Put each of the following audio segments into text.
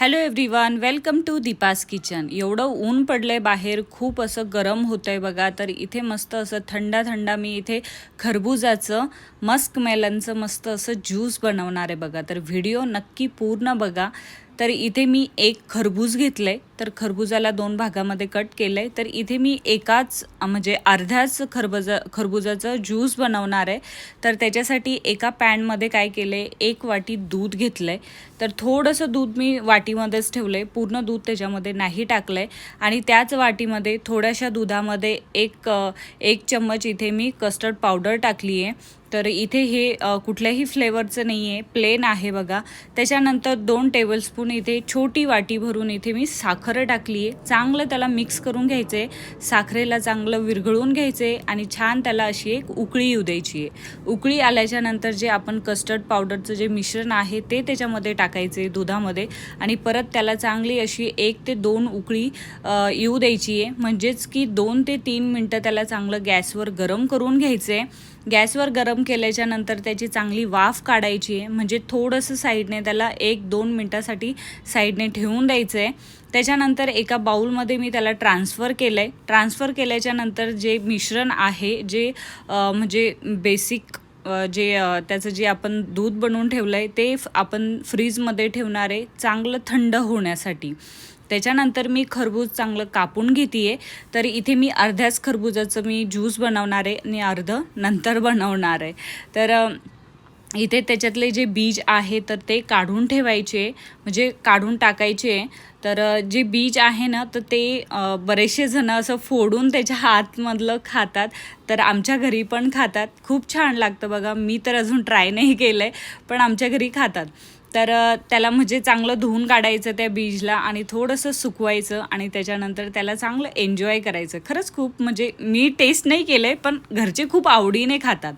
Hello everyone welcome to Deepa's kitchen एवढं ऊन पडलंय बाहेर. खूप असं गरम होतं आहे बघा. तर इथे मस्त असं थंडा थंडा मी इथे खरबुजाचं मस्क मेलनचं मस्त असं ज्यूस बनवणार आहे बघा. तर व्हिडिओ नक्की पूर्ण बघा. तर इथे मी एक खरबूज घेतलं आहे तर खरबुजाला दोन भागामध्ये कट केलं आहे तर इथे मी एकाच म्हणजे अर्ध्याच खरबुजा खरबुजाचं ज्यूस बनवणार आहे. तर त्याच्यासाठी एका पॅनमध्ये काय केलं आहे एक वाटी दूध घेतलं आहे तर थोडंसं दूध मी वाटीमध्येच ठेवलं आहे पूर्ण दूध त्याच्यामध्ये नाही टाकलं आहे आणि त्याच वाटीमध्ये थोड्याशा दुधामध्ये एक एक चम्मच इथे मी कस्टर्ड पावडर टाकली आहे तर इथे हे कुठल्याही फ्लेवरचं नाही आहे प्लेन आहे बघा. त्याच्यानंतर दोन टेबलस्पून इथे छोटी वाटी भरून इथे मी साखर टाकली आहे चांगलं त्याला मिक्स करून घ्यायचं आहे साखरेला चांगलं विरघळून घ्यायचं आहे आणि छान त्याला अशी एक उकळी येऊ द्यायची आहे उकळी आल्याच्यानंतर जे आपण कस्टर्ड पावडरचं जे मिश्रण आहे ते त्याच्यामध्ये टाकायचे दुधामध्ये आणि परत त्याला चांगली अशी एक ते दोन उकळी येऊ द्यायची आहे म्हणजेच की दोन ते तीन मिनटं त्याला चांगलं गॅसवर गरम करून घ्यायचं आहे गॅसवर गरम केल्याच्यानंतर त्याची चांगली वाफ काढायची आहे. म्हणजे थोडंसं साईडने त्याला एक दोन मिनटासाठी साईडने ठेवून द्यायचं आहे त्याच्यानंतर एका बाऊलमध्ये मी त्याला ट्रान्सफर केलं आहे ट्रान्सफर केल्याच्यानंतर जे मिश्रण आहे जे म्हणजे बेसिक जे त्याचं जे आपण दूध बनवून ठेवलं आहे ते आपण फ्रीजमध्ये ठेवणार आहे चांगलं थंड होण्यासाठी. त्याच्यानंतर मी खरबूज चांगलं कापून घेते आहे तर इथे मी अर्ध्याच खरबुजाचं मी ज्यूस बनवणार आहे आणि अर्ध नंतर बनवणार. आहे तर इथे त्याच्यातले जे बीज आहे तर ते काढून ठेवायचे म्हणजे काढून टाकायचे. तर जे बीज आहे ना तर ते बरेचसे जण असं फोडून त्याच्या आतमधलं खातात. तर आमच्या घरी पण खातात. खूप छान लागतं बघा. मी तर अजून ट्राय नाही केलं आहे पण आमच्या घरी खातात. तर त्याला म्हणजे चांगलं धुवून काढायचं त्या बीजला आणि थोडंसं सुकवायचं आणि त्याच्यानंतर त्याला चांगलं एन्जॉय करायचं. खरंच खूप म्हणजे मी टेस्ट नाही केलं आहे पण घरचे खूप आवडीने खातात.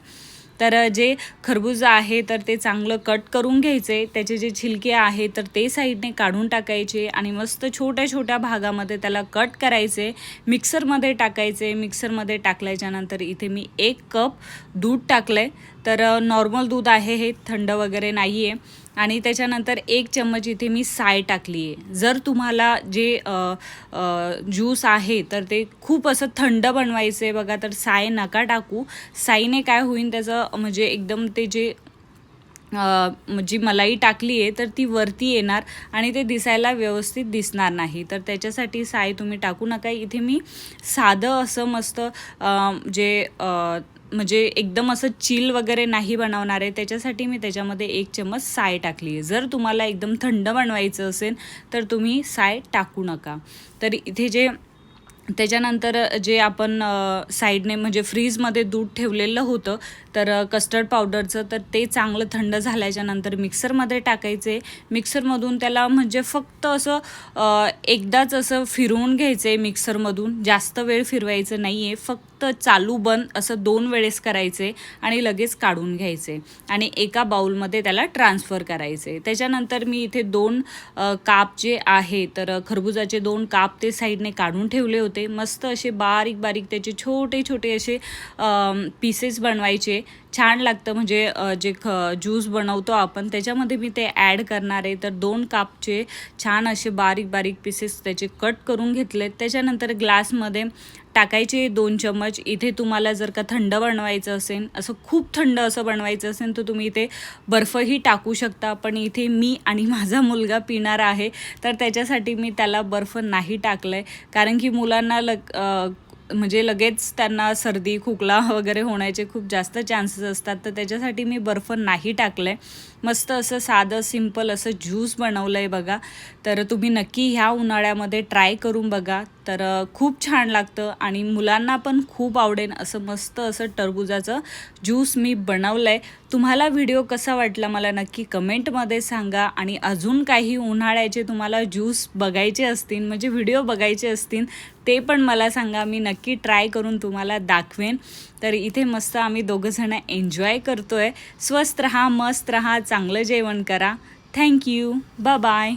तर जे खरबूज आहे तर ते चांगलं कट करून घ्यायचे. त्याचे जे छिलके आहे तर ते साईडने काढून टाकायचे आणि मस्त छोट्या छोट्या भागामध्ये त्याला कट करायचे. मिक्सरमध्ये टाकायचे. मिक्सरमध्ये टाकल्याच्यानंतर इथे मी एक कप दूध टाकलं आहे तर नॉर्मल दूध आहे हे. थंड वगैरे नाही आहे आणि त्याच्यानंतर एक चम्मच इथे मी साय टाकली आहे जर तुम्हाला जे ज्यूस आहे तर ते खूप असं थंड बनवायचं आहे बघा तर साय नका टाकू. साईने काय होईल त्याचं म्हणजे एकदम ते जे जी मलाई टाकली आहे तर ती वरती येणार आणि ते दिसायला व्यवस्थित दिसणार नाही. तर त्याच्यासाठी साय तुम्ही टाकू नका. इथे मी साधं असं मस्त जे म्हणजे एकदम असं चिल वगैरे नाही बनवणार आहे त्याच्यासाठी मी त्याच्यामध्ये एक चम्मच साय टाकली आहे. जर तुम्हाला एकदम थंड बनवायचं असेल तर तुम्ही साय टाकू नका. तर इथे जे त्याच्यानंतर जे आपण साईडने म्हणजे फ्रीजमध्ये दूध ठेवलेलं होतं तर कस्टर्ड पावडरचं तर ते चांगलं थंड झाल्याच्यानंतर मिक्सरमध्ये टाकायचे. मिक्सरमधून त्याला म्हणजे फक्त असं एकदाच असं फिरवून घ्यायचं आहे मिक्सरमधून जास्त वेळ फिरवायचं नाही आहे फक्त चालू बंद असं दोन वेळेस करायचे आणि लगेच काढून घ्यायचे. आणि एका बाउलमध्ये त्याला ट्रान्सफर करायचे. त्याच्यानंतर मी इथे दोन काप जे आहे तर खरबुजाचे दोन काप ते साईडने काढून ठेवले होते. मस्त असे बारीक बारीक त्याचे छोटे छोटे असे पीसेस बनवायचे. छान लागतं. म्हणजे जे ख ज्यूस बनवतो आपण त्याच्यामध्ये मी ते ॲड करणार आहे. तर दोन कापचे छान असे बारीक बारीक पीसेस त्याचे कट करून घेतले त्याच्यानंतर ग्लासमध्ये टाकायचे दोन चम्मच. इथे तुम्हाला जर का थंड बनवायचं असेल असं खूप थंड असं बनवायचं असेल तर तुम्ही इथे बर्फही टाकू शकता. पण इथे मी आणि माझा मुलगा पिणार आहे. तर त्याच्यासाठी मी त्याला बर्फ नाही टाकलं आहे कारण की मुलांना लग म्हणजे लगेच त्यांना सर्दी खोकला वगैरे होण्याचे खूप जास्त चान्सेस असतात. तर त्याच्यासाठी मी बर्फ नाही टाकलं आहे मस्त असं साधं सिंपल असं ज्यूस बनवलं आहे बघा. तर तुम्ही नक्की ह्या उन्हाळ्यामध्ये ट्राय करून बघा. तर खूप छान लागतं आणि मुलांना पण खूप आवडेल असं मस्त असं टरबुजाचं ज्यूस मी बनवलं आहे तुम्हाला व्हिडिओ कसा वाटला मला नक्की कमेंटमध्ये सांगा आणि अजून काही उन्हाळ्याचे तुम्हाला ज्यूस बघायचे असतील म्हणजे व्हिडिओ बघायचे असतील ते पण मला सांगा. मी नक्की ट्राय करून तुम्हाला दाखवेन. तर इथे मस्त आम्ही दोघंजणं एन्जॉय करतो आहे स्वस्त रहा मस्त रहा चांगलं जेवण करा. Thank you bye.